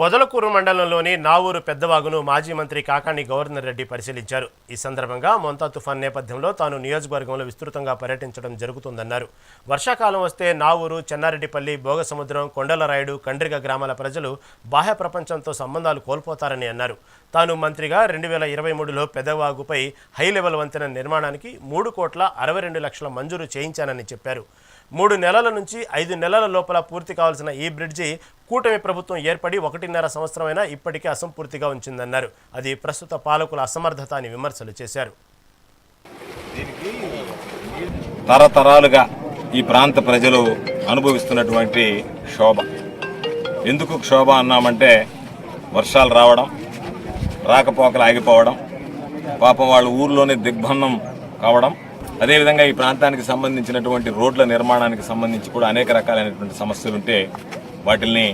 పొదలకూరు మండలంలోని నావూరు పెద్దవాగును మాజీ మంత్రి కాకాణి గవర్నర్ రెడ్డి పరిశీలించారు. ఈ సందర్భంగా మొంతా తుఫాన్ నేపథ్యంలో తాను నియోజకవర్గంలో విస్తృతంగా పర్యటించడం జరుగుతుందన్నారు. వర్షాకాలం వస్తే నావూరు చెన్నారెడ్డిపల్లి భోగసముద్రం కొండలరాయుడు కండ్రిగ గ్రామాల ప్రజలు బాహ్య ప్రపంచంతో సంబంధాలు కోల్పోతారని అన్నారు. తాను మంత్రిగా రెండు వేల ఇరవై మూడులో పెదవాగుపై హై లెవెల్ వంతెన నిర్మాణానికి మూడు కోట్ల అరవై రెండు లక్షల మంజూరు చేయించానని చెప్పారు. మూడు నెలల నుంచి ఐదు నెలల లోపల పూర్తి కావాల్సిన ఈ బ్రిడ్జి కూటమి ప్రభుత్వం ఏర్పడి ఒకటిన్నర సంవత్సరమైనా ఇప్పటికే అసంపూర్తిగా ఉంచిందన్నారు. అది ప్రస్తుత పాలకుల అసమర్థత అని విమర్శలు చేశారు. తరతరాలుగా ఈ ప్రాంత ప్రజలు అనుభవిస్తున్నటువంటి శోభ ఎందుకు క్షోభ అన్నామంటే వర్షాలు రావడం రాకపోకలు ఆగిపోవడం పాపం వాళ్ళ ఊర్లోనే దిగ్బంధం కావడం. అదేవిధంగా ఈ ప్రాంతానికి సంబంధించినటువంటి రోడ్ల నిర్మాణానికి సంబంధించి కూడా అనేక రకాలైనటువంటి సమస్యలుంటే వాటిల్ని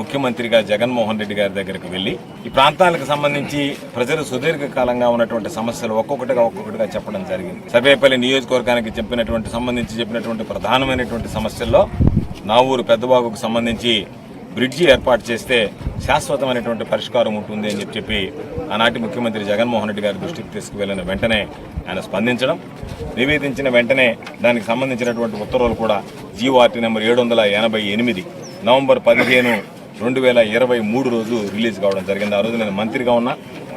ముఖ్యమంత్రిగా జగన్మోహన్ రెడ్డి గారి దగ్గరికి వెళ్ళి ఈ ప్రాంతాలకు సంబంధించి ప్రజలు సుదీర్ఘకాలంగా ఉన్నటువంటి సమస్యలు ఒక్కొక్కటిగా ఒక్కొక్కటిగా చెప్పడం జరిగింది. సర్వేపల్లి నియోజకవర్గానికి చెప్పినటువంటి సంబంధించి చెప్పినటువంటి ప్రధానమైనటువంటి సమస్యల్లో నా ఊరు పెద్దబాబుకు సంబంధించి బ్రిడ్జి ఏర్పాటు చేస్తే శాశ్వతమైనటువంటి పరిష్కారం ఉంటుంది అని చెప్పి ఆనాటి ముఖ్యమంత్రి జగన్మోహన్ రెడ్డి గారి దృష్టికి తీసుకువెళ్ళిన వెంటనే ఆయన స్పందించడం నివేదించిన వెంటనే దానికి సంబంధించినటువంటి ఉత్తర్వులు కూడా జీఓఆర్టీ నెంబర్ ఏడు వందల ఎనభై ఎనిమిది నవంబర్ పదిహేను రెండు వేల ఇరవై మూడు రోజు రిలీజ్ కావడం జరిగింది. ఆ రోజు నేను మంత్రిగా ఉన్నా.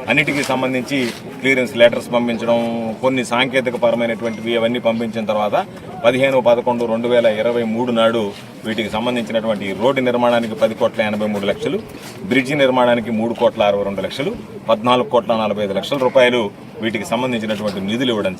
అన్నిటికీ సంబంధించి క్లియరెన్స్ లెటర్స్ పంపించడం కొన్ని సాంకేతిక పరమైనటువంటివి అవన్నీ పంపించిన తర్వాత పదిహేను పదకొండు రెండు వేల ఇరవై మూడు నాడు వీటికి సంబంధించినటువంటి రోడ్డు నిర్మాణానికి పది కోట్ల ఎనభై మూడు లక్షలు బ్రిడ్జి నిర్మాణానికి మూడు కోట్ల అరవై రెండు లక్షలు పద్నాలుగు కోట్ల నలభై ఐదు లక్షల రూపాయలు వీటికి సంబంధించినటువంటి నిధులు ఇవ్వడం